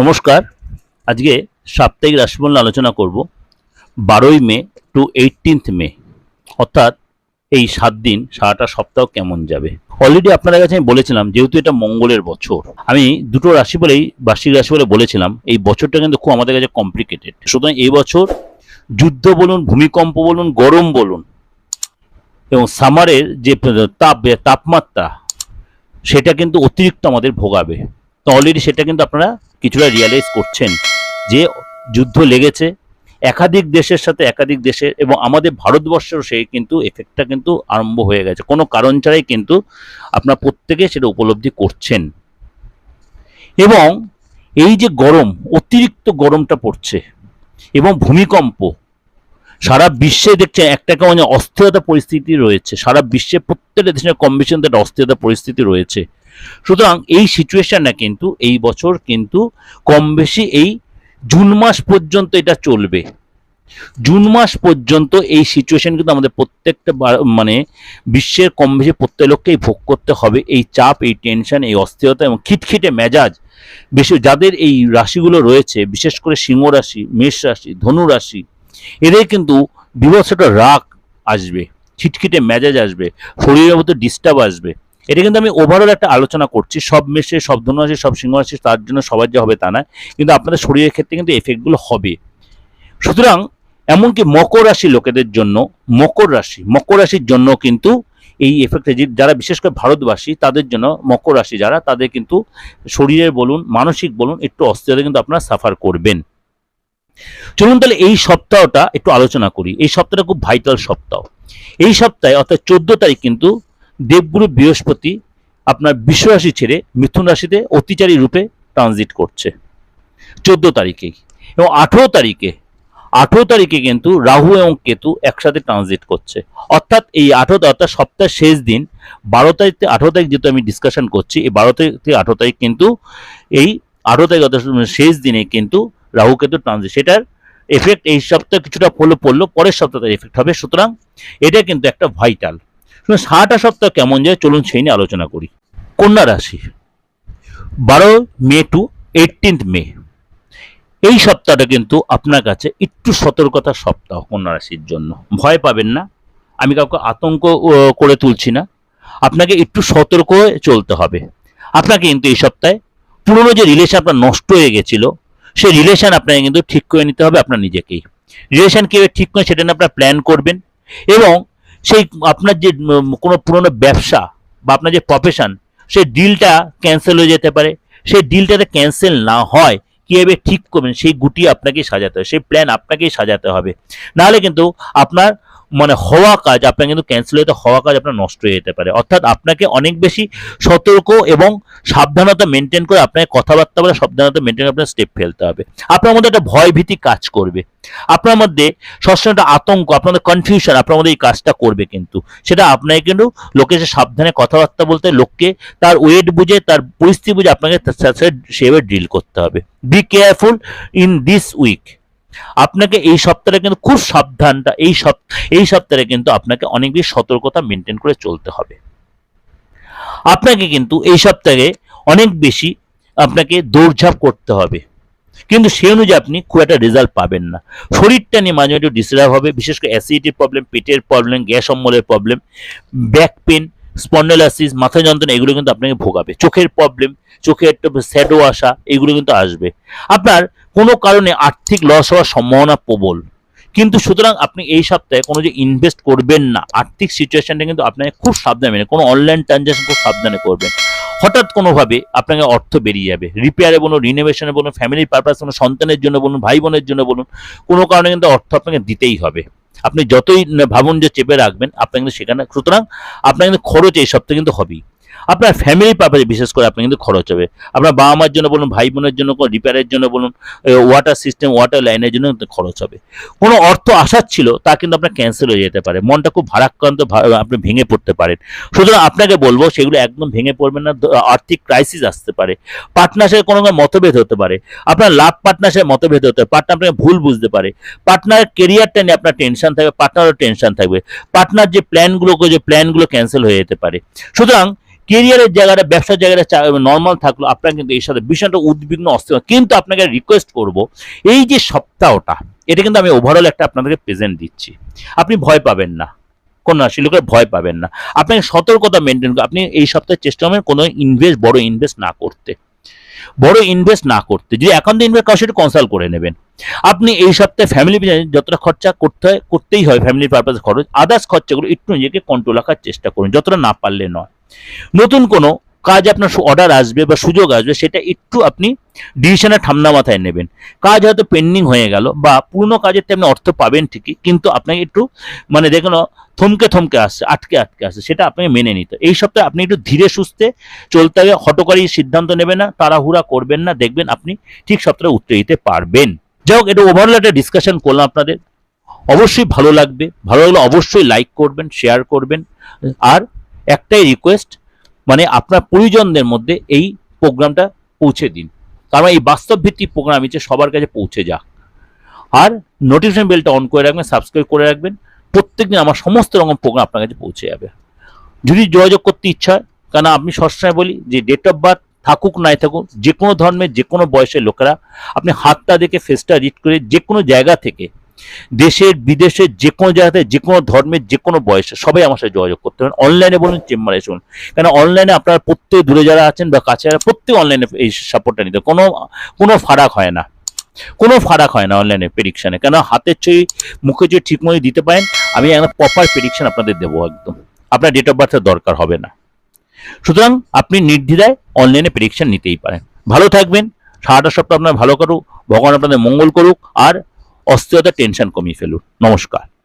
নমস্কার। আজকে সাপ্তাহিক রাশিফল আলোচনা করব। বারোই মে টু এইটিনথ মে। অর্থাৎ এই সাত দিন, সারাটা সপ্তাহ কেমন যাবে? অলরেডি আপনাদের কাছে আমি বলেছিলাম, যেহেতু এটা মঙ্গলের বছর, আমি দুটো রাশি বলেই, বার্ষিক রাশি বলে বলেছিলাম, এই বছরটা কিন্তু খুব আমাদের কাছে কমপ্লিকেটেড সুতরাং এই বছর যুদ্ধ বলুন, ভূমিকম্প বলুন, গরম বলুন, এবং সামারের যে তাপ, তাপমাত্রা, সেটা কিন্তু অতিরিক্ত আমাদের ভোগাবে। তো অলরেডি সেটা কিন্তু আপনারা কিছুটা রিয়ালাইজ করছেন যে যুদ্ধ লেগেছে, একাধিক দেশের সাথে একাধিক দেশের এবং আমাদের ভারতবর্ষেরও সেই কিন্তু এফেক্টটা কিন্তু আরম্ভ হয়ে গেছে। কোনো কারণ ছাড়াই কিন্তু আপনার প্রত্যেকে সেটা উপলব্ধি করছেন। এবং এই যে গরম, অতিরিক্ত গরমটা পড়ছে এবং ভূমিকম্প, সারা বিশ্বে দেখছে একটা কেমন অস্থিরতা পরিস্থিতি রয়েছে। সারা বিশ্বে প্রত্যেকটা দেশের কম বেশি অস্থিরতা পরিস্থিতি রয়েছে। সুতরাং এই সিচুয়েশনটা কিন্তু, এই বছর কিন্তু কম বেশি এই জুন মাস পর্যন্ত এটা চলবে। জুন মাস পর্যন্ত এই সিচুয়েশন কিন্তু আমাদের প্রত্যেকটা মানে বিশ্বের কম বেশি প্রত্যেক লোককেই ভোগ করতে হবে। এই চাপ, এই টেনশন এই অস্থিরতা এবং খিটখিটে মেজাজ বেশি যাদের এই রাশিগুলো রয়েছে, বিশেষ করে সিংহ রাশি, মেষ রাশি, ধনু রাশি, এদের কিন্তু বিভৎস একটা রাগ আসবে, খিটখিটে মেজাজ আসবে, শরীরের মধ্যে ডিস্টার্ব আসবে। এটা কিন্তু আমি ওভারঅল একটা আলোচনা করছি। সব মেশে সব ধনু রাশি সব সিংহ রাশি তার জন্য সবার যে হবে তা না কিন্তু আপনাদের শরীরের ক্ষেত্রে কিন্তু এফেক্টগুলো হবে। সুতরাং এমনকি মকর রাশি লোকেদের জন্য, মকর রাশি, মকর রাশির জন্য কিন্তু এই এফেক্টে যারা বিশেষ করে ভারতবাসী, তাদের জন্য মকর রাশি যারা, তাদের কিন্তু শরীরের বলুন, মানসিক বলুন, একটু অস্থিরতা কিন্তু আপনারা সাফার করবেন। চলুন তাহলে এই সপ্তাহটা একটু আলোচনা করি। এই সপ্তাহটা খুব ভাইটাল সপ্তাহ। এই সপ্তাহে অর্থাৎ চোদ্দ তারিখ কিন্তু দেবগুরু বৃহস্পতি আপনার বিশ্বরাশি ছেড়ে মিথুন রাশিতে অতিচারী রূপে ট্রানজিট করছে। চোদ্দ তারিখেই এবং আঠেরো তারিখে আঠেরো তারিখে কিন্তু রাহু এবং কেতু একসাথে ট্রানজিট করছে। অর্থাৎ এই আঠেরো অর্থাৎ সপ্তাহের শেষ দিন, বারো তারিখ থেকে আঠেরো তারিখ যেহেতু আমি ডিসকাশন করছি, এই বারো তারিখ থেকে আঠেরো তারিখ কিন্তু এই আঠেরো তারিখ, অর্থাৎ শেষ দিনে কিন্তু রাহু কেতু ট্রানজিট সেটার এফেক্ট এই সপ্তাহে কিছুটা পড়ল পড়ল, পরের সপ্তাহে এফেক্ট হবে। সুতরাং এটা কিন্তু একটা ভাইটাল সারাটা সপ্তাহ কেমন যায়? চলুন সেই নিয়ে আলোচনা করি। কন্যা রাশি, বারো মে টু এইটিন্থ মে। এই সপ্তাহটা কিন্তু আপনার কাছে একটু সতর্কতার সপ্তাহ কন্যা রাশির জন্য। ভয় পাবেন না, আমি কাউকে আতঙ্ক করে তুলছি না। আপনাকে একটু সতর্ক চলতে হবে। আপনাকে কিন্তু এই সপ্তাহে পুরনো যে রিলেশন আপনার নষ্ট হয়ে গেছিল, সেই রিলেশন আপনাকে কিন্তু ঠিক করে নিতে হবে আপনার নিজেকেই। রিলেশন কীভাবে ঠিক করে সেটা নিয়ে আপনার প্ল্যান করবেন এবং সেই আপনার যে কোনো পুরনো ব্যবসা বা আপনার যে প্রফেশন সেই ডিলটা ক্যান্সেল হয়ে যেতে পারে। সেই ডিলটাতে ক্যান্সেল না হয়, কীভাবে ঠিক করবেন, সেই গুটি আপনাকেই সাজাতে হবে, সেই প্ল্যান আপনাকেই সাজাতে হবে। নাহলে কিন্তু আপনার মানে হওয়া কাজ, আপনার কিন্তু ক্যান্সেল হতে হওয়া কাজ আপনার নষ্ট হয়ে যেতে পারে। অর্থাৎ আপনাকে অনেক বেশি সতর্ক এবং সাবধানতা মেনটেন করে আপনাকে কথাবার্তা বলে সাবধানতা মেনটেন করে আপনার স্টেপ ফেলতে হবে। আপনার মধ্যে একটা ভয় ভীতি কাজ করবে। আপনার মধ্যে সবসময় একটা আতঙ্ক মধ্যে কনফিউশন আপনার মধ্যে এই কাজটা করবে কিন্তু। সেটা আপনাকে কিন্তু লোকে যে সাবধানে কথাবার্তা বলতে, লোককে তার ওয়েট বুঝে, তার পরিস্থিতি বুঝে আপনাকে সেভাবে ডিল করতে হবে। Be careful in this week আপনাকে এই সপ্তাহে কিন্তু খুব সাবধানটা এই সপ, এই সপ্তাহে কিন্তু আপনাকে অনেক বেশি সতর্কতা মেনটেন করে চলতে হবে। আপনাকে কিন্তু এই সপ্তাহে অনেক বেশি আপনাকে দৌড়ঝাঁপ করতে হবে। কিন্তু সেই অনুযায়ী আপনি খুব একটা রেজাল্ট পাবেন না। শরীরটা নিয়ে মাঝে মাঝে ডিস্টার্ব হবে, বিশেষ করে অ্যাসিডিটির প্রবলেম পেটের প্রবলেম গ্যাস অম্বলের প্রবলেম ব্যাক পেন স্পন্ডেলাসিস মাথা যন্ত্রণা, এগুলো কিন্তু আপনাকে ভোগাবে। চোখের প্রবলেম চোখে একটা শ্যাডো আসা, এগুলো কিন্তু আসবে। আপনার কোনো কারণে আর্থিক লস হওয়ার সম্ভাবনা প্রবল। কিন্তু সুতরাং আপনি এই সপ্তাহে কোনো যে ইনভেস্ট করবেন না, আর্থিক সিচুয়েশনটা কিন্তু আপনাকে খুব সাবধানে মেনে কোনো অনলাইন ট্রানজাকশন খুব সাবধানে করবেন। হঠাৎ কোনোভাবে আপনাকে অর্থ বেরিয়ে যাবে। রিপেয়ারে বলুন রিনোভেশনে বলুন ফ্যামিলির পারপাস কোনো সন্তানের জন্য বলুন ভাই বোনের জন্য বলুন, কোনো কারণে কিন্তু অর্থ আপনাকে দিতেই হবে। আপনি যতই ভাবুন যে চেপে রাখবেন, আপনার কিন্তু সেখানে, সুতরাং আপনার কিন্তু খরচ এই সপ্তাহে কিন্তু হবেই। আপনার ফ্যামিলি পারপাসে বিশেষ করে আপনার কিন্তু খরচ হবে। আপনার বাবা মার জন্য বলুন ভাই বোনের জন্য কোনো রিপেয়ারের জন্য বলুন ওয়াটার সিস্টেম ওয়াটার লাইনের জন্য খরচ হবে। কোনো অর্থ আসার ছিল তা কিন্তু আপনার ক্যান্সেল হয়ে যেতে পারে। মনটা খুব ভারাক্রান্ত আপনি ভেঙে পড়তে পারেন। সুতরাং আপনাকে বলব, সেগুলো একদম ভেঙে পড়বেন না আর্থিক ক্রাইসিস আসতে পারে। পার্টনারশিপে কোনো মতভেদ হতে পারে। আপনার লাভ পার্টনারশিপে মতভেদ হতে পারে। পার্টনার আপনাকে ভুল বুঝতে পারে। পার্টনারের কেরিয়ারটা নিয়ে আপনার টেনশন থাকবে পার্টনারও টেনশন থাকবে। পার্টনার যে প্ল্যানগুলো যে প্ল্যানগুলো ক্যান্সেল হয়ে যেতে পারে। সুতরাং কেরিয়ারের জায়গাটা, ব্যবসার জায়গাটা নর্মাল থাকল, আপনার কিন্তু এই সাথে ভীষণটা উদ্বিগ্ন, অস্থির। কিন্তু আপনাকে রিকোয়েস্ট করব, এই যে সপ্তাহটা, এটা কিন্তু আমি ওভারঅল একটা আপনাদেরকে প্রেজেন্ট দিচ্ছি। আপনি ভয় পাবেন না। কোন রাশি লোকের ভয় পাবেন না। আপনাকে সতর্কতা মেনটেন করে আপনি এই সপ্তাহে চেষ্টা করবেন কোনো ইনভেস্ট বড় ইনভেস্ট না করতে। বড় ইনভেস্ট না করতে। যদি একান্ত ইনভেস্ট কারও সেটা কনসাল্ট করে নেবেন। আপনি এই সপ্তাহে ফ্যামিলি যতটা খরচা করতে হয়, করতেই হয় ফ্যামিলি পারপাস খরচ আদার্স খরচাগুলো একটু নিজেকে কন্ট্রোল রাখার চেষ্টা করুন, যতটা না পারলে নয়। নতুন কোনো কাজ আপনার অর্ডার আসবে বা সুযোগ আসবে, সেটা একটু আপনি ডিসিশনে ঠান্ডা মাথায় নেবেন। কাজ হয়তো পেন্ডিং হয়ে গেল বা পুরনো কাজের আপনি অর্থ পাবেন ঠিকই, কিন্তু আপনাকে একটু মানে দেখুন, থমকে থমকে আসছে, আটকে আটকে আসছে, সেটা আপনাকে মেনে নিতে এই সপ্তাহে আপনি একটু ধীরে সুস্থে চলতে হবে হটকারী সিদ্ধান্ত নেবেন না, তাড়াহুড়া করবেন না, দেখবেন আপনি ঠিক সপ্তাহে উত্তর দিতে পারবেন। যাই হোক, এটা ওভারঅল একটা ডিসকাশন করলাম আপনাদের। অবশ্যই ভালো লাগবে, ভালো লাগলে অবশ্যই লাইক করবেন শেয়ার করবেন, আর একটাই রিকোয়েস্ট মানে আপনার পরিজনদের মধ্যে এই প্রোগ্রামটা পৌঁছে দিন। কারণ এই বাস্তব ভিত্তিক প্রোগ্রাম হচ্ছে সবার কাছে পৌঁছে যাক। আর নোটিফিকেশন বেলটা অন করে রাখবেন সাবস্ক্রাইব করে রাখবেন। প্রত্যেকদিন আমার সমস্ত রকম প্রোগ্রাম আপনার কাছে পৌঁছে যাবে। যদি যোগাযোগ করতে ইচ্ছা হয় কারণ আমি সবসময় বলি যে ডেট অফ বার্থ থাকুক নাই থাকুক, যে কোনো ধর্মের, যে কোনো বয়সের লোকেরা আপনি হাতটা দেখে ফেসটা রিড করে যে কোনো জায়গা থেকে দেশের, বিদেশের যে কোনো জায়গাতে যে কোনো ধর্মের যে কোনো বয়সে সবাই আমার সাথে যোগাযোগ করতে পারেন। অনলাইনে বলুন, চেম্বারে শুনুন। কেন অনলাইনে আপনার প্রত্যেক দূরে যারা আছেন বা কাছে যারা, প্রত্যেক অনলাইনে এই সাপোর্টটা নিতে কোনো কোনো ফারাক হয় না। কোনো ফারাক হয় না অনলাইনে প্রেডিকশানে কেন হাতের ছবি মুখে যদি ঠিক মতো দিতে পারেন। আমি একটা প্রপার প্রেডিকশন আপনাদের দেবো একদম। আপনার ডেট অফ বার্থের দরকার হবে না। সুতরাং আপনি নির্দ্বিধায় অনলাইনে প্রেডিকশান নিতেই পারেন। ভালো থাকবেন। সারাটা সপ্তাহ আপনার ভালো করুক ভগবান আপনাদের মঙ্গল করুক। আর অস্থিরতা টেনশন কমিয়ে ফেলুন। নমস্কার।